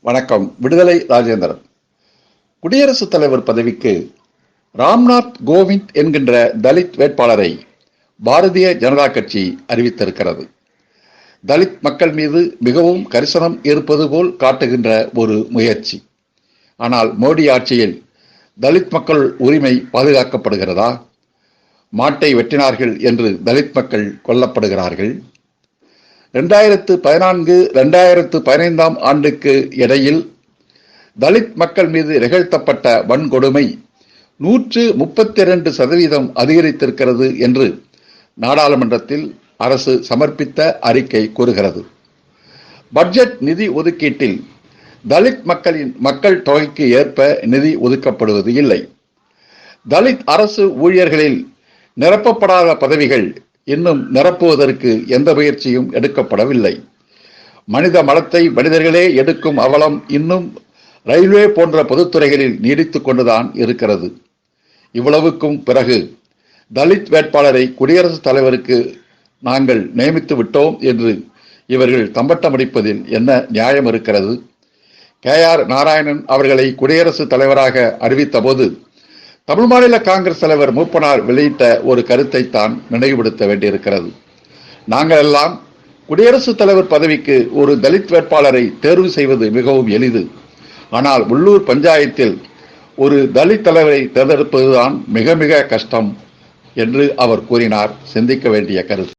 வணக்கம். விடுதலை ராஜேந்திரன். குடியரசுத் தலைவர் பதவிக்கு ராம்நாத் கோவிந்த் என்கின்ற தலித் வேட்பாளரை பாரதிய ஜனதா கட்சி அறிவித்திருக்கிறது. தலித் மக்கள் மீது மிகவும் கரிசனம் இருப்பது போல் காட்டுகின்ற ஒரு முயற்சி. ஆனால் மோடி ஆட்சியில் தலித் மக்கள் உரிமை பாதுகாக்கப்படுகிறதா? மாட்டை வெட்டினார்கள் என்று தலித் மக்கள் கொல்லப்படுகிறார்கள். ரெண்டாயிரத்து பதினான்கு ரெண்டாயிரத்து பதினைந்தாம் ஆண்டுக்கு இடையில் தலித் மக்கள் மீது நிகழ்த்தப்பட்ட வன்கொடுமை நூற்று முப்பத்தி இரண்டு சதவீதம் அதிகரித்திருக்கிறது என்று நாடாளுமன்றத்தில் அரசு சமர்ப்பித்த அறிக்கை கூறுகிறது. பட்ஜெட் நிதி ஒதுக்கீட்டில் தலித் மக்களின் மக்கள் தொகைக்கு ஏற்ப நிதி ஒதுக்கப்படுவது இல்லை. தலித் அரசு ஊழியர்களில் நிரப்பப்படாத பதவிகள் இன்னும் நிரப்புவதற்கு எந்த முயற்சியும் எடுக்கப்படவில்லை. மனித மலத்தை மனிதர்களே எடுக்கும் அவலம் இன்னும் ரயில்வே போன்ற பொதுத்துறைகளில் நீடித்து கொண்டுதான் இருக்கிறது. இவ்வளவுக்கும் பிறகு தலித் வேட்பாளரை குடியரசுத் தலைவருக்கு நாங்கள் நியமித்து விட்டோம் என்று இவர்கள் தம்பட்டமடிப்பதில் என்ன நியாயம் இருக்கிறது? கே ஆர் நாராயணன் அவர்களை குடியரசுத் தலைவராக அறிவித்த போது தமிழ் மாநில காங்கிரஸ் தலைவர் மூப்பனார் வெளியிட்ட ஒரு கருத்தை தான் நினைவுபடுத்த வேண்டியிருக்கிறது. நாங்கள் எல்லாம் குடியரசுத் தலைவர் பதவிக்கு ஒரு தலித் வேட்பாளரை தேர்வு செய்வது மிகவும் எளிது. ஆனால் உள்ளூர் பஞ்சாயத்தில் ஒரு தலித் தலைவரை தேர்ந்தெடுப்பதுதான் மிக மிக கஷ்டம் என்று அவர் கூறினார். சிந்திக்க வேண்டிய கருத்து.